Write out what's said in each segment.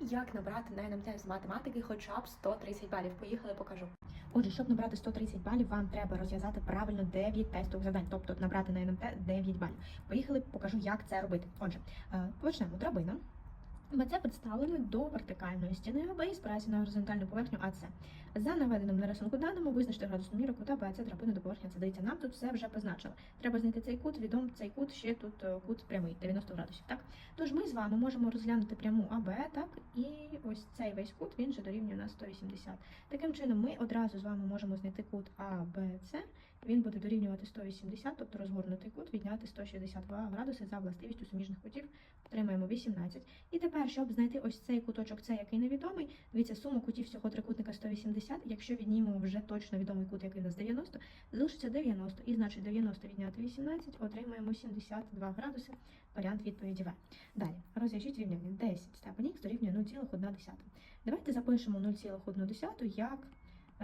Як набрати на НМТ з математики хоча б 130 балів? Поїхали, покажу. Отже, щоб набрати 130 балів, вам треба розв'язати правильно 9 тестових завдань, тобто набрати на НМТ 9 балів. Поїхали, покажу, як це робити. Отже, е, почнемо. Драбина. БЦ представлено до вертикальної стіни АБ і спирається на горизонтальну поверхню АЦ. За наведеним на рисунку даному визначте градусну міру кута БЦ драбини до поверхні АЦ. Дивіться, нам тут все вже позначили. Треба знайти цей кут, відом цей кут, ще тут е, кут прямий, 90 градусів. Так? Тож ми з вами можемо розглянути пряму АБ, так, і ось цей весь кут, він же дорівнює на 180. Таким чином, ми одразу з вами можемо знайти кут АБЦ, він буде дорівнювати 180, тобто розгорнутий кут, відняти 162 градуси за властивістю суміжних кутів, отримаємо 18. І тепер, щоб знайти ось цей куточок, цей який невідомий, дивіться, сума кутів всього трикутника 180. Якщо віднімемо вже точно відомий кут, який у нас 90, залишиться 90. І значить 90 відняти 18, отримаємо 72 градуси. Варіант відповіді В. Далі розв'яжіть рівняння 10 степень х дорівнює 0,1. Давайте запишемо 0,1 як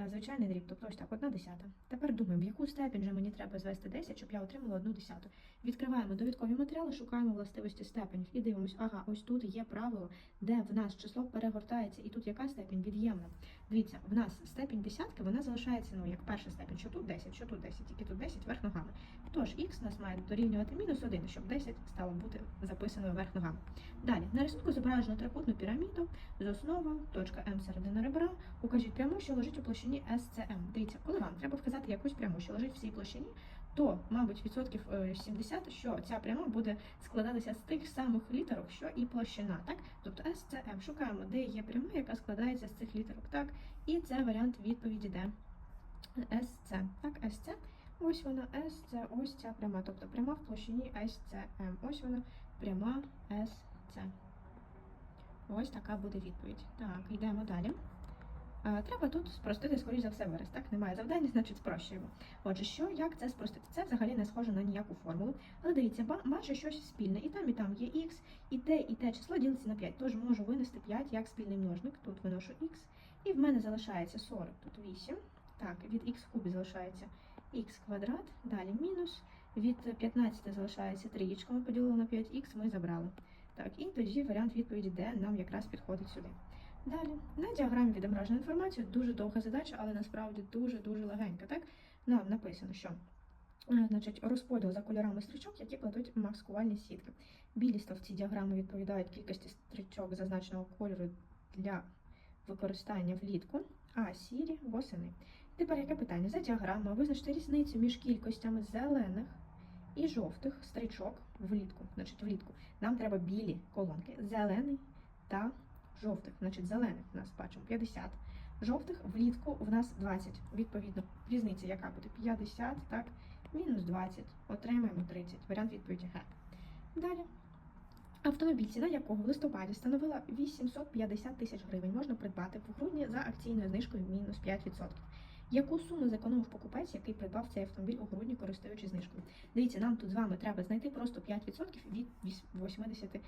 звичайний дріб, тобто ось так, одна десята. Тепер думаємо, в яку степінь же мені треба звести 10, щоб я отримала одну десяту. Відкриваємо довідкові матеріали, шукаємо властивості степенів і дивимося, ага, ось тут є правило, де в нас число перегортається, і тут яка степінь від'ємна. Дивіться, в нас степінь десятки, вона залишається, ну, як перша степінь, що тут 10, що тут 10, тільки тут 10 верх ногами. Тож х нас має дорівнювати мінус 1, щоб 10 стало бути записаною верх ногами. Далі, на рисунку зображено трикутну піраміду з основа, точка М середина ребра. Укажіть пряму, що лежить у площині SCM. Дивіться, коли вам треба вказати якусь пряму, що лежить в цій площині, то, мабуть, відсотків е, 70, що ця пряма буде складатися з тих самих літерок, що і площина. Так? Тобто SCM. Шукаємо, де є пряма, яка складається з цих літерок. Так? І це варіант відповіді де. SC. Так, SC. Ось вона SC, ось ця пряма. Тобто пряма в площині SCM. Ось вона пряма SC. Ось така буде відповідь. Так, йдемо далі. Е, Треба тут спростити, скоріш за все, вираз. Так, немає завдання, значить спрощуємо. Отже, що, як це спростити? Це взагалі не схоже на ніяку формулу. Але дивіться, бачу щось спільне. І там, і там є х, і те, і те число ділиться на 5. Тож можу винести 5 як спільний множник. Тут виношу х. І в мене залишається 40, тут 8. Так, від х в кубі залишається х квадрат, далі мінус. Від 15 залишається 3 ми поділили на 5х, ми забрали. Так, і тоді варіант відповіді D нам якраз підходить сюди. Далі, на діаграмі відображена інформація, дуже довга задача, але насправді дуже-дуже легенька. Так? Нам написано, що е, значить, розподіл за кольорами стрічок, які плетуть маскувальні сітки. Білі стовпці діаграми відповідають кількості стрічок зазначеного кольору для використання влітку, а сірі восени. Тепер яке питання? За діаграмою визначте різницю між кількостями зелених і жовтих стрічок влітку. Значить, влітку нам треба білі колонки, зелений та жовтих. Значить, зелених у нас бачимо 50, жовтих влітку в нас 20. Відповідно, різниця яка буде? 50, так, мінус 20. Отримаємо 30. Варіант відповіді Г. Далі. Автомобіль, ціна якого в листопаді становила 850 тисяч гривень, можна придбати в грудні за акційною знижкою мінус 5%. Яку суму зекономив покупець, який придбав цей автомобіль у грудні, користуючись знижкою? Дивіться, нам тут з вами треба знайти просто 5% від віс- 80, о,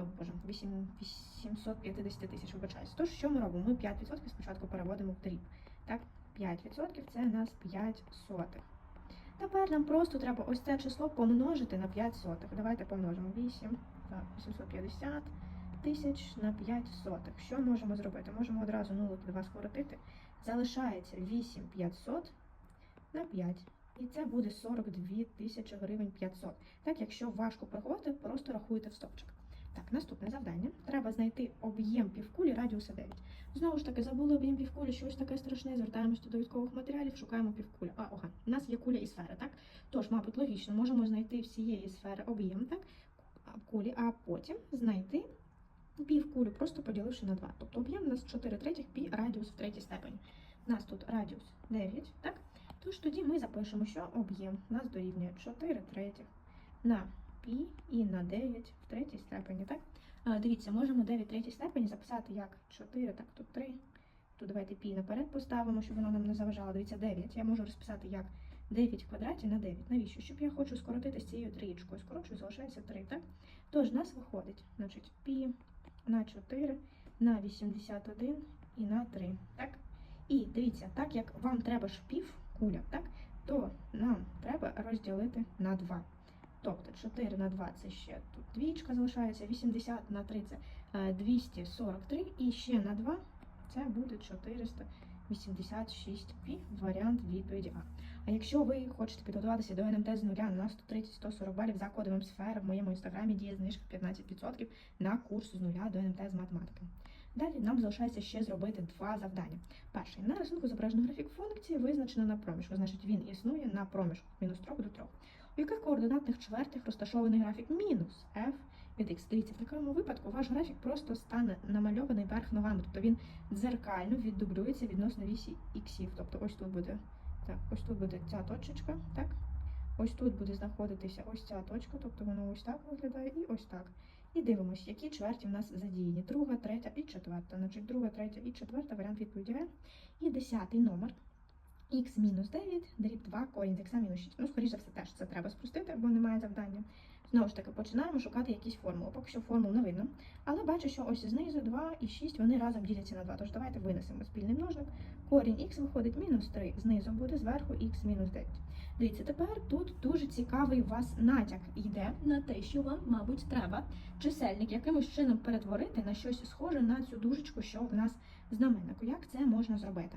боже, 8 850 тисяч, вибачаюсь. Тож, що ми робимо? Ми 5% спочатку переводимо в дріб. Так, 5% це у нас 5 сотих. Тепер нам просто треба ось це число помножити на 5 сотих. Давайте помножимо 8, так, 850 тисяч на 5 сотих. Що можемо зробити? Можемо одразу 0 і 2 скоротити. Залишається 8500 на 5. І це буде 42 тисячі гривень 500. Так, якщо важко порахувати, просто рахуйте в стопчик. Так, наступне завдання. Треба знайти об'єм півкулі радіуса 9. Знову ж таки, забули об'єм півкулі, щось таке страшне. Звертаємося до довідкових матеріалів, шукаємо півкулю. А, ога, у нас є куля і сфера, так? Тож, мабуть, логічно, можемо знайти всієї сфери об'єм, так? Кулі, а потім знайти півкулю, просто поділивши на 2. Тобто об'єм у нас 4 третіх, пі радіус в третій степені. У нас тут радіус 9, так? Тож тоді ми запишемо, що об'єм у нас дорівнює 4 третіх на пі і на 9 в третій степені, так? А, дивіться, можемо 9 в третій степені записати як 4, так, тут 3. Тут давайте пі наперед поставимо, щоб воно нам не заважало. Дивіться, 9. Я можу розписати як 9 в квадраті на 9. Навіщо? Щоб я хочу скоротити з цією трієчкою. Скорочую, залишається 3, так? Тож, в нас виходить, значить, пі на 4, на 81 і на 3. Так? І дивіться, так як вам треба ж пів куля, так? то нам треба розділити на 2. Тобто 4 на 2 це ще тут двічка залишається, 80 на 3 це е, 243 і ще на 2 це буде 486 пі варіант відповіді А. А якщо ви хочете підготуватися до НМТ з нуля на 130-140 балів за кодовим сфера, в моєму інстаграмі діє знижка 15% на курс з нуля до НМТ з математики. Далі нам залишається ще зробити два завдання. Перше, на рисунку зображено графік функції, визначено на проміжку, значить він існує на проміжку мінус 3 до 3. У яких координатних чвертях розташований графік мінус f від x. В такому випадку ваш графік просто стане намальований верх ногами, тобто він дзеркально віддублюється відносно вісі іксів. Тобто ось тут буде так, ось тут буде ця точечка, так? Ось тут буде знаходитися ось ця точка, тобто воно ось так виглядає і ось так. І дивимося, які чверті в нас задіяні. Друга, третя і четверта. Значить, друга, третя і четверта варіант відповіді В. І десятий номер. Х мінус 9, дріб 2, корінь з х мінус 6. Ну, скоріше за все, теж це треба спростити, бо немає завдання. Знову ж таки, починаємо шукати якісь формули. Поки що формул не видно. Але бачу, що ось знизу 2 і 6 вони разом діляться на 2. Тож давайте винесемо спільний множник. Корінь х виходить мінус 3, знизу буде зверху х мінус 9. Дивіться, тепер тут дуже цікавий у вас натяк йде на те, що вам, мабуть, треба чисельник якимось чином перетворити на щось схоже на цю дужечку, що в нас в знаменнику. Як це можна зробити?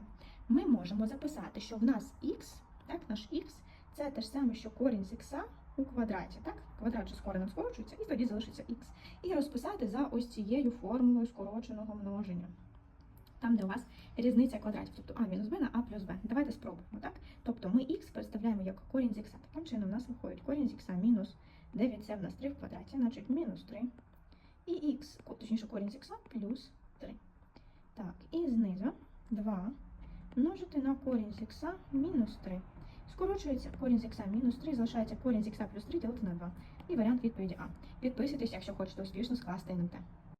Ми можемо записати, що в нас х, так, наш х, це те ж саме, що корінь з х у квадраті, так? Квадрат же з коренем скорочується, і тоді залишиться х. І розписати за ось цією формулою скороченого множення. Там, де у вас різниця квадратів, тобто а мінус b на а плюс b. Давайте спробуємо, так? Тобто ми х представляємо як корінь з х. Таким чином у нас виходить корінь з х мінус 9, це в нас 3 в квадраті, значить мінус 3. І х, точніше корінь з х плюс 3. Так, і знизу 2 множити на корінь з х мінус 3. Скорочується корінь з х мінус 3, залишається корінь з х плюс 3 ділити на 2. І варіант відповіді А. Підписуйтесь, якщо хочете успішно скласти НМТ.